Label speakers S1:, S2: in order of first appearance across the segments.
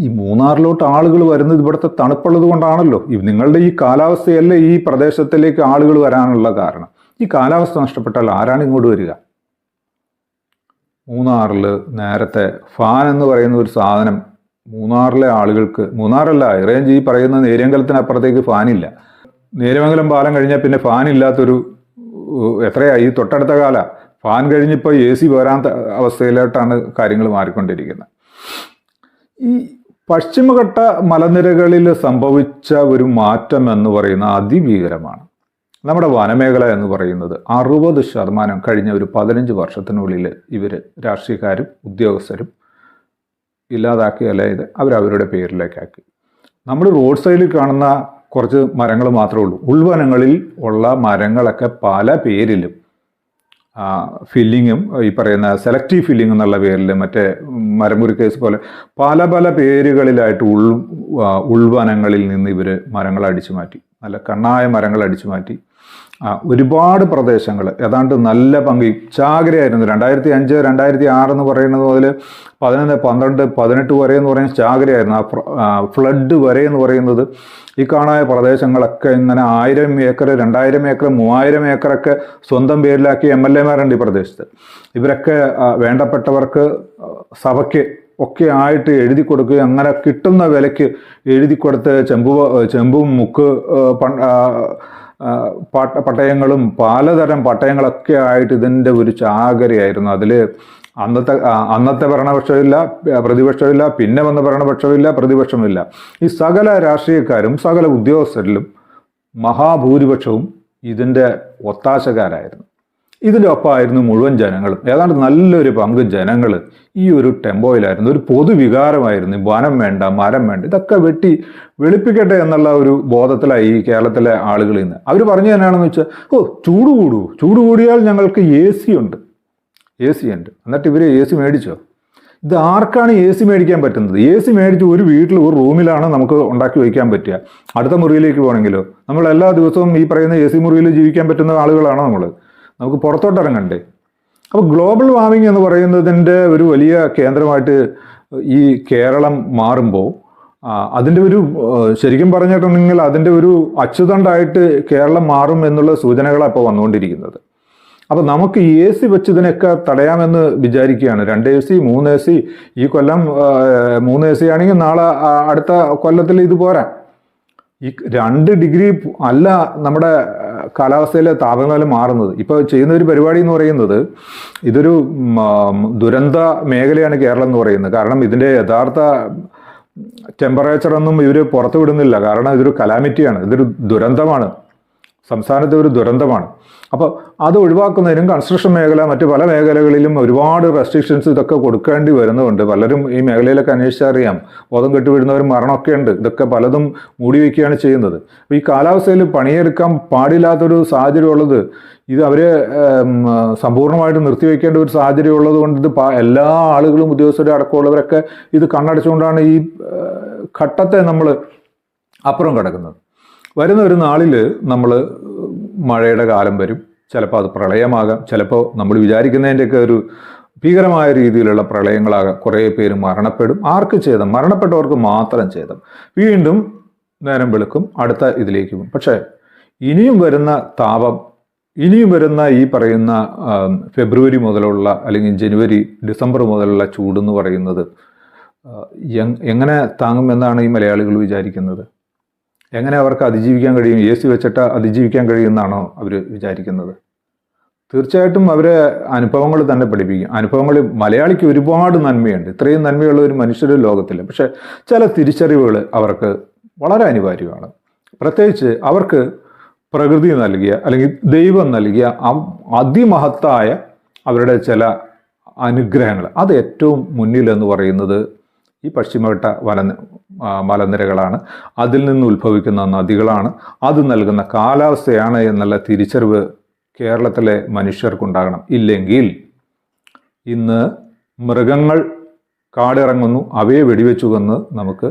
S1: ഈ മൂന്നാറിലോട്ട് ആളുകൾ വരുന്നത് ഇവിടുത്തെ തണുപ്പുള്ളത് കൊണ്ടാണല്ലോ. നിങ്ങളുടെ ഈ കാലാവസ്ഥയല്ലേ ഈ പ്രദേശത്തിലേക്ക് ആളുകൾ വരാനുള്ള കാരണം. ഈ കാലാവസ്ഥ നഷ്ടപ്പെട്ടാൽ ആരാണ് ഇങ്ങോട്ട് വരിക? മൂന്നാറിൽ നേരത്തെ ഫാൻ എന്ന് പറയുന്ന ഒരു സാധനം മൂന്നാറിലെ ആളുകൾക്ക് മൂന്നാറല്ല ഇറേഞ്ച് ഈ പറയുന്ന നേരിയങ്കലത്തിനപ്പുറത്തേക്ക് ഫാനില്ല. നേരമംഗലം പാലം കഴിഞ്ഞാൽ പിന്നെ ഫാൻ ഇല്ലാത്തൊരു എത്രയായി? ഈ തൊട്ടടുത്ത കാല. ഫാൻ കഴിഞ്ഞിപ്പോൾ എ സി വരാത്ത അവസ്ഥയിലോട്ടാണ് കാര്യങ്ങൾ മാറിക്കൊണ്ടിരിക്കുന്നത്. ഈ പശ്ചിമഘട്ട മലനിരകളിൽ സംഭവിച്ച ഒരു മാറ്റം എന്ന് പറയുന്ന അതിഭീകരമാണ് നമ്മുടെ വനമേഖല എന്ന് പറയുന്നത് അറുപത് ശതമാനം കഴിഞ്ഞ ഒരു പതിനഞ്ച് വർഷത്തിനുള്ളിൽ ഇവർ രാഷ്ട്രീയക്കാരും ഉദ്യോഗസ്ഥരും ഇല്ലാതാക്കി അല്ലായത് അവരവരുടെ പേരിലേക്കാക്കി. നമ്മൾ റോഡ് സൈഡിൽ കാണുന്ന കുറച്ച് മരങ്ങൾ മാത്രമേ ഉള്ളൂ. ഉൾവനങ്ങളിൽ ഉള്ള മരങ്ങളൊക്കെ പല പേരിലും ഫില്ലിങ്ങും ഈ പറയുന്ന സെലക്റ്റീവ് ഫില്ലിംഗ് എന്നുള്ള പേരിൽ മറ്റേ മരമുറി കേസ് പോലെ പല പല പേരുകളിലായിട്ട് ഉൾ ഉൾവനങ്ങളിൽ നിന്ന് ഇവർ മരങ്ങൾ അടിച്ചു മാറ്റി നല്ല കണ്ണായ മരങ്ങൾ അടിച്ചു മാറ്റി ഒരുപാട് പ്രദേശങ്ങൾ ഏതാണ്ട് നല്ല പങ്ക്. ചാകരയായിരുന്നു. രണ്ടായിരത്തി അഞ്ച് രണ്ടായിരത്തി ആറ് എന്ന് പറയുന്നത് മുതൽ പതിനൊന്ന് പന്ത്രണ്ട് പതിനെട്ട് വരെ എന്ന് പറയുന്നത് ചാകരയായിരുന്നു. ആ ഫ്ലഡ് വരെ എന്ന് പറയുന്നത് ഈ കാണായ പ്രദേശങ്ങളൊക്കെ ഇങ്ങനെ ആയിരം ഏക്കർ രണ്ടായിരം ഏക്കർ മൂവായിരം ഏക്കറൊക്കെ സ്വന്തം പേരിലാക്കി എം എൽ എമാരുണ്ട് ഈ പ്രദേശത്ത്. ഇവരൊക്കെ വേണ്ടപ്പെട്ടവർക്ക് സഭയ്ക്ക് ഒക്കെ ആയിട്ട് എഴുതി കൊടുക്കുകയും അങ്ങനെ കിട്ടുന്ന വിലയ്ക്ക് എഴുതി കൊടുത്ത് ചെമ്പു ചെമ്പും മുക്ക് പട്ട പട്ടയങ്ങളും പലതരം പട്ടയങ്ങളൊക്കെ ആയിട്ട് ഇതിന്റെ ഒരു ചാകരയായിരുന്നു. അതിൽ അന്നത്തെ അന്നത്തെ ഭരണപക്ഷമില്ല പ്രതിപക്ഷമില്ല പിന്നെ വന്ന ഭരണപക്ഷമില്ല പ്രതിപക്ഷമില്ല. ഈ സകല രാഷ്ട്രീയക്കാരും സകല ഉദ്യോഗസ്ഥരിലും മഹാഭൂരിപക്ഷവും ഇതിന്റെ ഒത്താശക്കാരായിരുന്നു. ഇതിന്റെ ഒപ്പമായിരുന്നു മുഴുവൻ ജനങ്ങളും. ഏതാണ്ട് നല്ലൊരു പങ്ക് ജനങ്ങൾ ഈ ഒരു ടെമ്പോയിലായിരുന്നു. ഒരു പൊതുവികാരമായിരുന്നു. വനം വേണ്ട മരം വേണ്ട ഇതൊക്കെ വെട്ടി വെളുപ്പിക്കട്ടെ എന്നുള്ള ഒരു ബോധത്തിലായി ഈ കേരളത്തിലെ ആളുകൾ ഇന്ന്. അവർ പറഞ്ഞു തന്നെയാണെന്ന് വെച്ചാൽ ഓ ചൂട് കൂടൂ. ചൂട് കൂടിയാൽ ഞങ്ങൾക്ക് എ സി ഉണ്ട്. എ സി ഉണ്ട്. എന്നിട്ട് ഇവർ എ സി മേടിച്ചോ? ഇത് ആർക്കാണ് എ സി മേടിക്കാൻ പറ്റുന്നത്? എ സി മേടിച്ച് ഒരു വീട്ടിൽ ഒരു റൂമിലാണ് നമുക്ക് ഉണ്ടാക്കി വയ്ക്കാൻ പറ്റുക. അടുത്ത മുറിയിലേക്ക് പോകണമെങ്കിലോ? നമ്മൾ എല്ലാ ദിവസവും ഈ പറയുന്ന എ സി മുറിയിൽ ജീവിക്കാൻ പറ്റുന്ന ആളുകളാണോ നമ്മൾ നമുക്ക് പുറത്തോട്ട് ഇറങ്ങണ്ടേ അപ്പോൾ ഗ്ലോബൽ വാർമിംഗ് എന്ന് പറയുന്നതിന്റെ ഒരു വലിയ കേന്ദ്രമായിട്ട് ഈ കേരളം മാറുമ്പോൾ അതിന്റെ ഒരു ശരിക്കും പറഞ്ഞിട്ടുണ്ടെങ്കിൽ അതിന്റെ ഒരു അച്ചുതണ്ടായിട്ട് കേരളം മാറും എന്നുള്ള സൂചനകളാണ് ഇപ്പോൾ വന്നുകൊണ്ടിരിക്കുന്നത്. അപ്പോൾ നമുക്ക് എ സി വെച്ച് ഇതിനൊക്കെ തടയാമെന്ന് വിചാരിക്കുകയാണ്. രണ്ട് എ സി മൂന്ന് എ സി ഈ കൊല്ലം മൂന്ന് എ സി ആണെങ്കിൽ നാളെ അടുത്ത കൊല്ലത്തിൽ ഇത് പോരാ. ഈ രണ്ട് ഡിഗ്രി അല്ല നമ്മുടെ കാലാവസ്ഥയിലെ താപനില മാറുന്നത്. ഇപ്പോൾ ചെയ്യുന്ന ഒരു പരിപാടി എന്ന് പറയുന്നത് ഇതൊരു ദുരന്ത മേഖലയാണ് കേരളം എന്ന് പറയുന്നത്. കാരണം ഇതിന്റെ യഥാർത്ഥ ടെമ്പറേച്ചറൊന്നും ഇവർ പുറത്തു വിടുന്നില്ല കാരണം ഇതൊരു കലാമിറ്റിയാണ് ഇതൊരു ദുരന്തമാണ്. സംസ്ഥാനത്തെ ഒരു ദുരന്തമാണ്. അപ്പോൾ അത് ഒഴിവാക്കുന്നതിനും കൺസ്ട്രക്ഷൻ മേഖല മറ്റ് പല മേഖലകളിലും ഒരുപാട് റെസ്ട്രിക്ഷൻസ് ഇതൊക്കെ കൊടുക്കേണ്ടി വരുന്നുണ്ട്. പലരും ഈ മേഖലയിലൊക്കെ അന്വേഷിച്ചാൽ അറിയാം. ബോധം കെട്ടുവീഴുന്നവരും മരണമൊക്കെ ഉണ്ട്. ഇതൊക്കെ പലതും മൂടി വയ്ക്കുകയാണ് ചെയ്യുന്നത്. അപ്പോൾ ഈ കാലാവസ്ഥയിൽ പണിയെടുക്കാൻ പാടില്ലാത്തൊരു സാഹചര്യം ഉള്ളത് ഇത് അവരെ സമ്പൂർണമായിട്ട് നിർത്തിവെക്കേണ്ട ഒരു സാഹചര്യം ഉള്ളത് കൊണ്ട് ഇത് എല്ലാ ആളുകളും ഉദ്യോഗസ്ഥരും അടക്കമുള്ളവരൊക്കെ ഇത് കണ്ണടച്ചുകൊണ്ടാണ് ഈ ഘട്ടത്തെ നമ്മൾ അപ്പുറം കിടക്കുന്നത്. വരുന്ന ഒരു നാളിൽ നമ്മൾ മഴയുടെ കാലം വരും. ചിലപ്പോൾ അത് പ്രളയമാകാം. ചിലപ്പോൾ നമ്മൾ വിചാരിക്കുന്നതിന്റെയൊക്കെ ഒരു ഭീകരമായ രീതിയിലുള്ള പ്രളയങ്ങളാകാം. കുറേ പേര് മരണപ്പെടും. ആർക്ക് ഛേദം? മരണപ്പെട്ടവർക്ക് മാത്രം ഛേദം. വീണ്ടും നേരം വെളുക്കും. അടുത്ത ഇതിലേക്ക് പോകും. പക്ഷേ ഇനിയും വരുന്ന താപം ഇനിയും വരുന്ന ഈ പറയുന്ന ഫെബ്രുവരി മുതലുള്ള അല്ലെങ്കിൽ ജനുവരി ഡിസംബർ മുതലുള്ള ചൂടെന്ന് പറയുന്നത് എങ്ങനെ താങ്ങുമെന്നാണ് ഈ മലയാളികൾ വിചാരിക്കുന്നത്? എങ്ങനെ അവർക്ക് അതിജീവിക്കാൻ കഴിയും? എ സി വെച്ചിട്ട് അതിജീവിക്കാൻ കഴിയുമെന്നാണോ അവർ വിചാരിക്കുന്നത്? തീർച്ചയായിട്ടും അവരെ അനുഭവങ്ങൾ തന്നെ പഠിപ്പിക്കും. അനുഭവങ്ങൾ മലയാളിക്ക് ഒരുപാട് നന്മയുണ്ട്. ഇത്രയും നന്മയുള്ള ഒരു മനുഷ്യരുടെ ലോകത്തില്ല. പക്ഷേ ചില തിരിച്ചറിവുകൾ അവർക്ക് വളരെ അനിവാര്യമാണ്. പ്രത്യേകിച്ച് അവർക്ക് പ്രകൃതി നൽകിയ അല്ലെങ്കിൽ ദൈവം നൽകിയ അതിമഹത്തായ അവരുടെ ചില അനുഗ്രഹങ്ങൾ. അത് ഏറ്റവും മുന്നിലെന്ന് പറയുന്നത് ഈ പശ്ചിമഘട്ട വന മലനിരകളാണ്. അതിൽ നിന്ന് ഉത്ഭവിക്കുന്ന നദികളാണ്. അത് നൽകുന്ന കാലാവസ്ഥയാണ് എന്നുള്ള തിരിച്ചറിവ് കേരളത്തിലെ മനുഷ്യർക്കുണ്ടാകണം. ഇല്ലെങ്കിൽ ഇന്ന് മൃഗങ്ങൾ കാടിറങ്ങുന്നു അവയെ വെടിവെച്ചു കൊന്ന് നമുക്ക്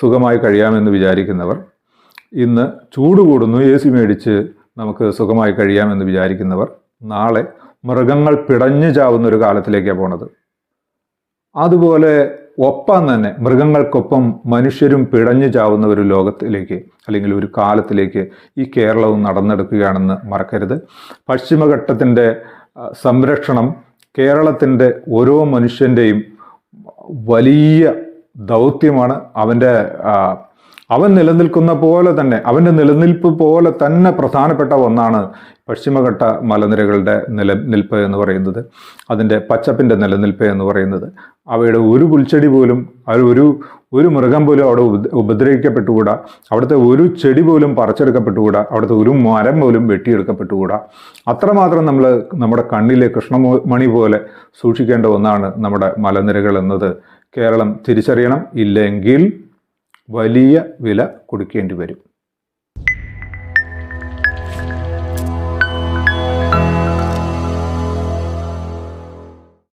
S1: സുഖമായി കഴിയാമെന്ന് വിചാരിക്കുന്നവർ ഇന്ന് ചൂട് കൂടുന്നു എ സി മേടിച്ച് നമുക്ക് സുഖമായി കഴിയാമെന്ന് വിചാരിക്കുന്നവർ നാളെ മൃഗങ്ങൾ പിടഞ്ഞു ചാവുന്ന ഒരു കാലത്തിലേക്കാണ് പോണത്. അതുപോലെ ഒപ്പം തന്നെ മൃഗങ്ങൾക്കൊപ്പം മനുഷ്യരും പിടഞ്ഞു ചാവുന്ന ഒരു ലോകത്തിലേക്ക് അല്ലെങ്കിൽ ഒരു കാലത്തിലേക്ക് ഈ കേരളവും നടന്നെടുക്കുകയാണെന്ന് മറക്കരുത്. പശ്ചിമഘട്ടത്തിന്റെ സംരക്ഷണം കേരളത്തിന്റെ ഓരോ മനുഷ്യന്റെയും വലിയ ദൗത്യമാണ്. അവന്റെ അവൻ നിലനിൽക്കുന്ന പോലെ തന്നെ അവന്റെ നിലനിൽപ്പ് പോലെ തന്നെ പ്രധാനപ്പെട്ട ഒന്നാണ് പശ്ചിമഘട്ട മലനിരകളുടെ നിലനിൽപ്പ് എന്ന് പറയുന്നത്. അതിന്റെ പച്ചപ്പിന്റെ നിലനിൽപ്പ് എന്ന് പറയുന്നത്. അവയുടെ ഒരു പുൽച്ചെടി പോലും അവർ ഒരു ഒരു മൃഗം പോലും അവിടെ ഉപ- ഉപദ്രവിക്കപ്പെട്ടുകൂടാ. അവിടുത്തെ ഒരു ചെടി പോലും പറിച്ചെടുക്കപ്പെട്ടുകൂടാ. അവിടുത്തെ ഒരു മരം പോലും വെട്ടിയെടുക്കപ്പെട്ടുകൂടാ. അത്രമാത്രം നമ്മൾ നമ്മുടെ കണ്ണിലെ കൃഷ്ണമണി പോലെ സൂക്ഷിക്കേണ്ട ഒന്നാണ് നമ്മുടെ മലനിരകൾ എന്നത്. കേരളം തിരിച്ചറിയണം. ഇല്ലെങ്കിൽ വലിയ വില കൊടുക്കേണ്ടി വരും.